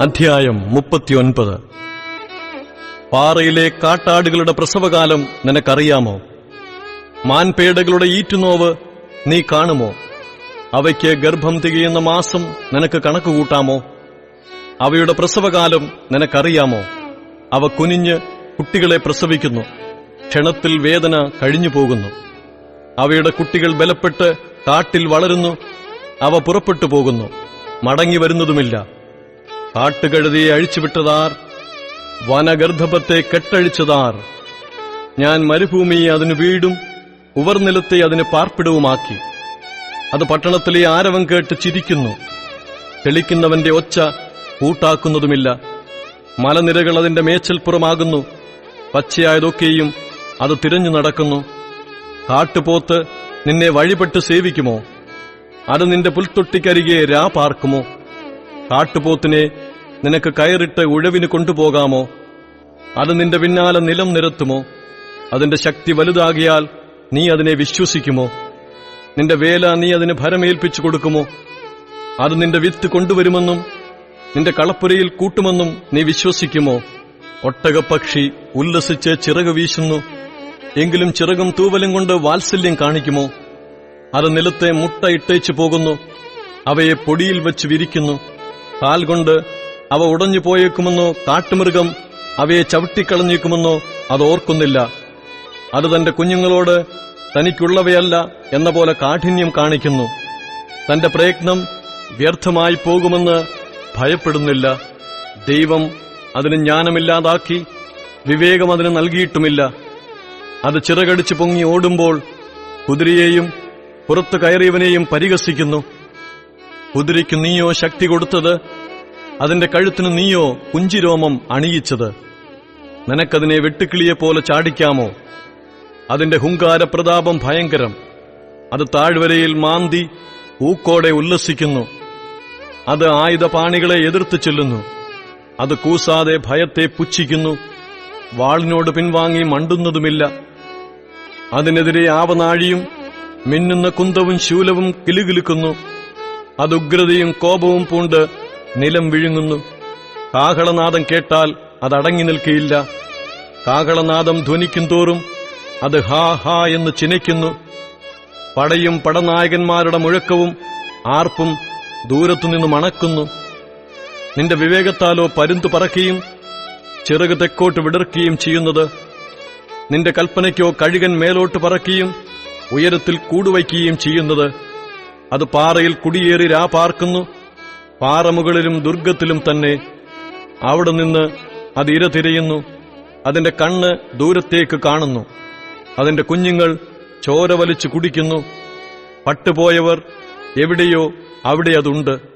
അധ്യായം മുപ്പത്തിയൊൻപത്. പാറയിലെ കാട്ടാടുകളുടെ പ്രസവകാലം നിനക്കറിയാമോ? മാൻപേടകളുടെ ഈറ്റുനോവ് നീ കാണുമോ? അവയ്ക്ക് ഗർഭം തികയുന്ന മാസം നിനക്ക് കണക്കുകൂട്ടാമോ അവയുടെ പ്രസവകാലം നിനക്കറിയാമോ? അവ കുനിഞ്ഞ് കുട്ടികളെ പ്രസവിക്കുന്നു. ക്ഷണത്തിൽ വേദന കഴിഞ്ഞു പോകുന്നു. അവയുടെ കുട്ടികൾ ബലപ്പെട്ട് കാട്ടിൽ വളരുന്നു. അവ പുറപ്പെട്ടു പോകുന്നു. മടങ്ങി വരുന്നതുമില്ല. കാട്ടുകഴുതിയെ അഴിച്ചുവിട്ടതാർ വനഗർഭത്തെ കെട്ടഴിച്ചതാർ. ഞാൻ മരുഭൂമിയെ അതിന് വീടും ഉവർനിലത്തെ അതിന് പാർപ്പിടവുമാക്കി. അത് പട്ടണത്തിലെ ആരവം കേട്ട് ചിരിക്കുന്നു. തെളിക്കുന്നവന്റെ ഒച്ച കൂട്ടാക്കുന്നതുമില്ല. മലനിരകൾ അതിന്റെ മേച്ചൽപ്പുറമാകുന്നു. പച്ചയായതൊക്കെയും അത് തിരഞ്ഞു നടക്കുന്നു. കാട്ടുപോത്ത് നിന്നെ വഴിപെട്ട് സേവിക്കുമോ? അത് നിന്റെ പുൽത്തൊട്ടിക്കരികെ രാ പാർക്കുമോ? കാട്ടുപോത്തിനെ നിനക്ക് കയറിട്ട് ഉഴവിന് കൊണ്ടുപോകാമോ? അത് നിന്റെ പിന്നാലെ നിലം നിരത്തുമോ? അതിന്റെ ശക്തി വലുതാകിയാൽ നീ അതിനെ വിശ്വസിക്കുമോ? നിന്റെ വേല നീ അതിന് ഭരമേൽപ്പിച്ചു കൊടുക്കുമോ? അത് നിന്റെ വിത്ത് കൊണ്ടുവരുമെന്നും നിന്റെ കളപ്പുരയിൽ കൂട്ടുമെന്നും നീ വിശ്വസിക്കുമോ? ഒട്ടകപ്പക്ഷി ഉല്ലസിച്ച് ചിറക് വീശുന്നു. എങ്കിലും ചിറകും തൂവലും കൊണ്ട് വാത്സല്യം കാണിക്കുമോ? അത് നിലത്തെ മുട്ട ഇട്ടേച്ചു പോകുന്നു. അവയെ പൊടിയിൽ വെച്ച് വിരിക്കുന്നു. കാൽ കൊണ്ട് അവ ഉടഞ്ഞു പോയേക്കുമെന്നോ കാട്ടുമൃഗം അവയെ ചവിട്ടിക്കളഞ്ഞേക്കുമെന്നോ അത് ഓർക്കുന്നില്ല. അത് തന്റെ കുഞ്ഞുങ്ങളോട് തനിക്കുള്ളവയല്ല എന്ന പോലെ കാഠിന്യം കാണിക്കുന്നു. തന്റെ പ്രയത്നം വ്യർത്ഥമായി പോകുമെന്ന് ഭയപ്പെടുന്നില്ല. ദൈവം അതിന് ജ്ഞാനമില്ലാതാക്കി വിവേകം അതിന് നൽകിയിട്ടുമില്ല. അത് ചിറകടിച്ച് പൊങ്ങി ഓടുമ്പോൾ കുതിരയെയും പുറത്തു കയറിയവനെയും പരിഹസിക്കുന്നു. കുതിരയ്ക്ക് നീയോ ശക്തി കൊടുത്തത് അതിന്റെ കഴുത്തിന് നീയോ കുഞ്ചിരോമം അണിയിച്ചത്? നിനക്കതിനെ വെട്ടുക്കിളിയെപ്പോലെ ചാടിക്കാമോ? അതിന്റെ ഹുങ്കാരപ്രതാപം ഭയങ്കരം. അത് താഴ്വരയിൽ മാന്തി ഊക്കോടെ ഉല്ലസിക്കുന്നു. അത് ആയുധപാണികളെ എതിർത്ത് ചെല്ലുന്നു. അത് കൂസാതെ ഭയത്തെ പുച്ഛിക്കുന്നു. വാളിനോട് പിൻവാങ്ങി മണ്ടുന്നതുമില്ല. അതിനെതിരെ ആവനാഴിയും മിന്നുന്ന കുന്തവും ശൂലവും കിലുകിലുക്കുന്നു അത് ഉഗ്രതയും കോപവും പൂണ്ട് നിലം വിഴുങ്ങുന്നു. കാഹളനാദം കേട്ടാൽ അതടങ്ങി നിൽക്കയില്ല. കാഹളനാദം ധ്വനിക്കും തോറും അത് ഹാ ഹാ എന്ന് ചിനയ്ക്കുന്നു. പടയും പടനായകന്മാരുടെ മുഴക്കവും ആർപ്പും ദൂരത്തുനിന്ന് മണക്കുന്നു നിന്റെ വിവേകത്താലോ പരുന്തു പറക്കുകയും ചിറക് തെക്കോട്ട് വിടർക്കുകയും ചെയ്യുന്നത് നിന്റെ കൽപ്പനയ്ക്കോ കഴുകൻ മേലോട്ട് പറക്കുകയും ഉയരത്തിൽ കൂടുവയ്ക്കുകയും ചെയ്യുന്നത് അത് പാറയിൽ കുടിയേറി രാ പാർക്കുന്നു. പാറമുകളിലും ദുർഗത്തിലും തന്നെ അവിടെ നിന്ന് അത് ഇര തിരയുന്നു. അതിന്റെ കണ്ണ് ദൂരത്തേക്ക് കാണുന്നു. അതിന്റെ കുഞ്ഞുങ്ങൾ ചോര വലിച്ചു കുടിക്കുന്നു. പട്ടുപോയവർ എവിടെയോ അവിടെ അതുണ്ട്.